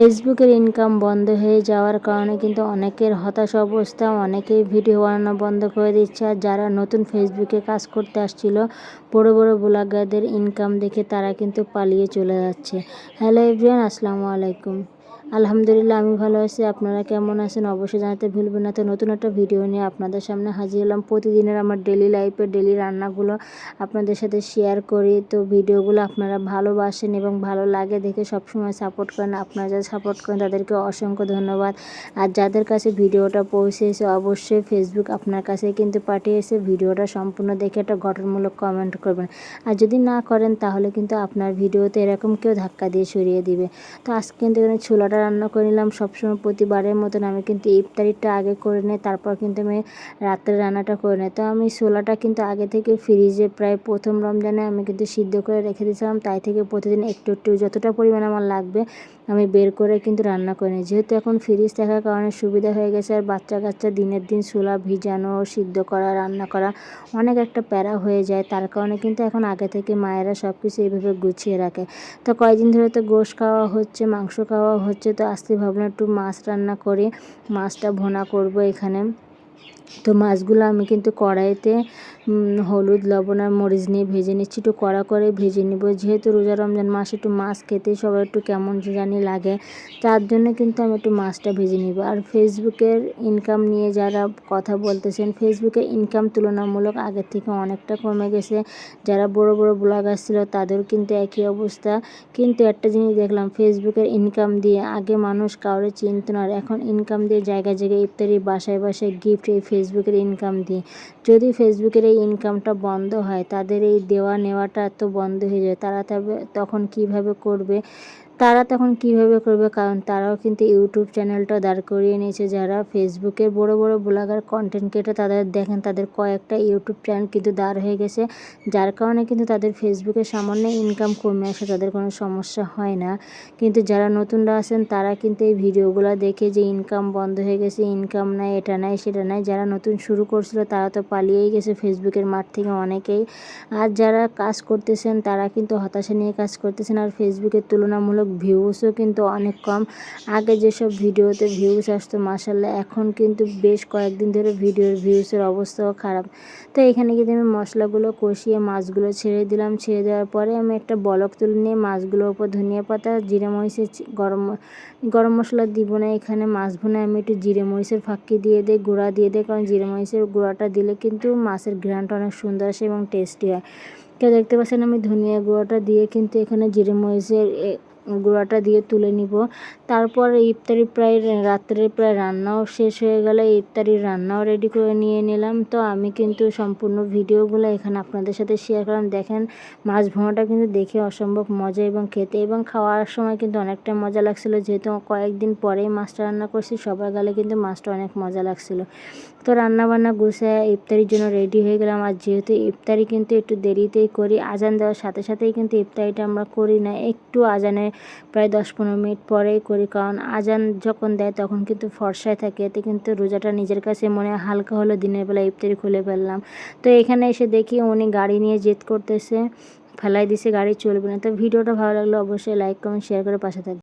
ফেসবুকের ইনকাম বন্ধ হয়ে যাওয়ার কারণে কিন্তু অনেকের হতাশ অবস্থা, অনেকেই ভিডিও বানানো বন্ধ করে দিচ্ছে। আর যারা নতুন ফেসবুকে কাজ করতে আসছিল, বড় বড় ব্লগারদের ইনকাম দেখে তারা কিন্তু পালিয়ে চলে যাচ্ছে। হ্যালো এভরিয়ান আসসালামু আলাইকুম। আলহামদুলিল্লাহ, আমি ভালো আছি। আপনারা কেমন আছেন অবশ্যই জানাতে ভুলবেন না। তো নতুন একটা ভিডিও নিয়ে আপনাদের সামনে হাজির হলাম। প্রতিদিনের আমার ডেলি লাইফের ডেলি রান্নাগুলো আপনাদের সাথে শেয়ার করি। তো ভিডিওগুলো আপনারা ভালোবাসেন এবং ভালো লাগে দেখে সবসময় সাপোর্ট করেন। আপনারা যারা সাপোর্ট করেন, তাদেরকে অসংখ্য ধন্যবাদ। আর যাদের কাছে ভিডিওটা পৌঁছেছে অবশ্যই ফেসবুক আপনার কাছে কিন্তু পাঠিয়েছে ভিডিওটা সম্পূর্ণ দেখে একটা গঠনমূলক কমেন্ট করবেন। আর যদি না করেন, তাহলে কিন্তু আপনার ভিডিওতে এরকম কেউ ধাক্কা দিয়ে সরিয়ে দিবে। তো আজকে কিন্তু এখানে ছোলাটা রান্না করে নিলাম। সবসময় প্রতিবারের মতন আমি কিন্তু ইফতারিটা আগে করে নিই, তারপর কিন্তু আমি রাত্রে রান্নাটা করে নিই। তো আমি ছোলাটা কিন্তু আগে থেকে ফ্রিজে প্রায় প্রথম রমজানে আমি কিন্তু সিদ্ধ করে রেখে দিয়েছিলাম। তাই থেকে প্রতিদিন একটু একটু যতটা পরিমাণ আমার লাগবে আমি বের করে কিন্তু রান্না করে যেহেতু এখন ফ্রিজ থাকার কারণে সুবিধা হয়ে গেছে, আর বাচ্চা কাচ্চা দিনের দিন ছোলা ভিজানো, সিদ্ধ করা, রান্না করা অনেক একটা প্যারা হয়ে যায়। তার কারণে কিন্তু এখন আগে থেকে মায়েরা সব কিছু এইভাবে গুছিয়ে রাখে। তো কয়েকদিন ধরে তো গোশ খাওয়া হচ্ছে, মাংস খাওয়া হচ্ছে, তো আজকে ভাবলাম একটু মাছ রান্না করে, মাছটা ভোনা করব এখানে। তো মাছগুলো আমি কিন্তু কড়াইতে হলুদ, লবণ আর মরিচ নিয়ে ভেজে নিচ্ছি। একটু কড়া করে ভেজে নিব। যেহেতু রোজা রমজান, মাস একটু মাছ খেতে সবার একটু কেমন জানি লাগে, তার জন্য কিন্তু আমি একটু মাছটা ভেজে নিব। আর ফেসবুকের ইনকাম নিয়ে যারা কথা বলতেছেন ফেসবুকে ইনকাম তুলনামূলক আগের থেকে অনেকটা কমে গেছে। যারা বড় বড় ব্লগার ছিল তাদের কিন্তু একই অবস্থা। কিন্তু একটা জিনিস দেখলাম, ফেসবুকের ইনকাম দিয়ে আগে মানুষ কাউরে চিনত না, আর এখন ইনকাম দিয়ে জায়গায় জায়গায় ইফতারি বাসায় বাসায় গিফট এই ফেসবুকের ইনকাম দিয়ে যদি ফেসবুকের এই ইনকামটা বন্ধ হয়, তাদের এই দেওয়া নেওয়াটা তো বন্ধ হয়ে যায়, তারা তবে, তখন কীভাবে করবে? তারা তখন কীভাবে করবে? কারণ তারাও কিন্তু ইউটিউব চ্যানেলটা দাঁড় করিয়ে নিয়েছে। যারা ফেসবুকে বড় বড় ব্লগার কন্টেন্ট ক্রিয়েটার তাদের দেখেন, তাদের কয়েকটা ইউটিউব চ্যানেল কিন্তু দাঁড় হয়ে গেছে। যার কারণে কিন্তু তাদের ফেসবুকে সামান্য ইনকাম কমে আসে, তাদের কোনো সমস্যা হয় না। কিন্তু যারা নতুনরা আছেন, তারা কিন্তু এই ভিডিওগুলো দেখে যে ইনকাম বন্ধ হয়ে গেছে ইনকাম নাই, এটা নাই, সেটা নাই। যারা নতুন শুরু করছিল, তারা তো পালিয়েই গেছে ফেসবুকের মাঠ থেকে অনেকেই। আর যারা কাজ করতেছেন, তারা কিন্তু হতাশা নিয়ে কাজ করতেছেন। আর ফেসবুকের তুলনামূলক ভিউসও কিন্তু অনেক কম। আগে যেসব ভিডিওতে ভিউস আসতো মাসাল্লাহ এখন কিন্তু বেশ কয়েকদিন ধরে ভিডিওর ভিউসের অবস্থাও খারাপ। তো এখানে কিন্তু আমি মশলাগুলো কষিয়ে মাছগুলো ছেড়ে দিলাম। ছেড়ে দেওয়ার পরে আমি একটা বলক তুলে নিয়ে মাছগুলোর ওপর ধনিয়া পাতা, জিরে মরিচের গরম গরম মশলা দিব না এখানে। মাছ ভুনে আমি একটু জিরে মরিচের ফাঁকি দিয়ে দিই, গুঁড়া দিয়ে দিই, কারণ জিরে মরিচের গুঁড়াটা দিলে কিন্তু মাছের ঘ্রানটা অনেক সুন্দর আসে এবং টেস্টি হয়। কেউ দেখতে পাচ্ছেন আমি ধনিয়া গুঁড়োটা দিয়ে কিন্তু এখানে জিরে মরিচের গুঁড়াটা দিয়ে তুলে নিব। তারপর ইফতারি প্রায় রাত্রে প্রায় রান্নাও শেষ হয়ে গেলে। ইফতারির রান্নাও রেডি করে নিয়ে নিলাম। তো আমি কিন্তু সম্পূর্ণ ভিডিওগুলো এখানে আপনাদের সাথে শেয়ার করলাম। দেখেন, মাছ ভোঁয়াটা কিন্তু দেখে অসম্ভব মজা এবং খেতে এবং খাওয়ার সময় কিন্তু অনেকটা মজা লাগছিল। যেহেতু কয়েকদিন পরেই মাছটা রান্না করছি, সবার গালে কিন্তু মাছটা অনেক মজা লাগছিল। তো রান্না বান্না গুছায় ইফতারির জন্য রেডি হয়ে গেলাম। আর যেহেতু ইফতারি কিন্তু একটু দেরিতেই করি, আজান দেওয়ার সাথে সাথেই কিন্তু ইফতারিটা আমরা করি না। একটু আজানের প্রায় দশ পনেরো মিনিট পরেই করি, কারণ আজান যখন দেয় তখন কিন্তু ফর্সায় থাকে, এতে কিন্তু রোজাটা নিজের কাছে মনে হালকা হলো, দিনের বেলা ইফতারি খুলে ফেললাম। তো এখানে এসে দেখি উনি গাড়ি নিয়ে জেদ করতেছে, ফেলাই দিছে, গাড়ি চলবে না। তো ভিডিওটা ভালো লাগলে অবশ্যই লাইক কমেন্ট শেয়ার করে পাশে থাকবে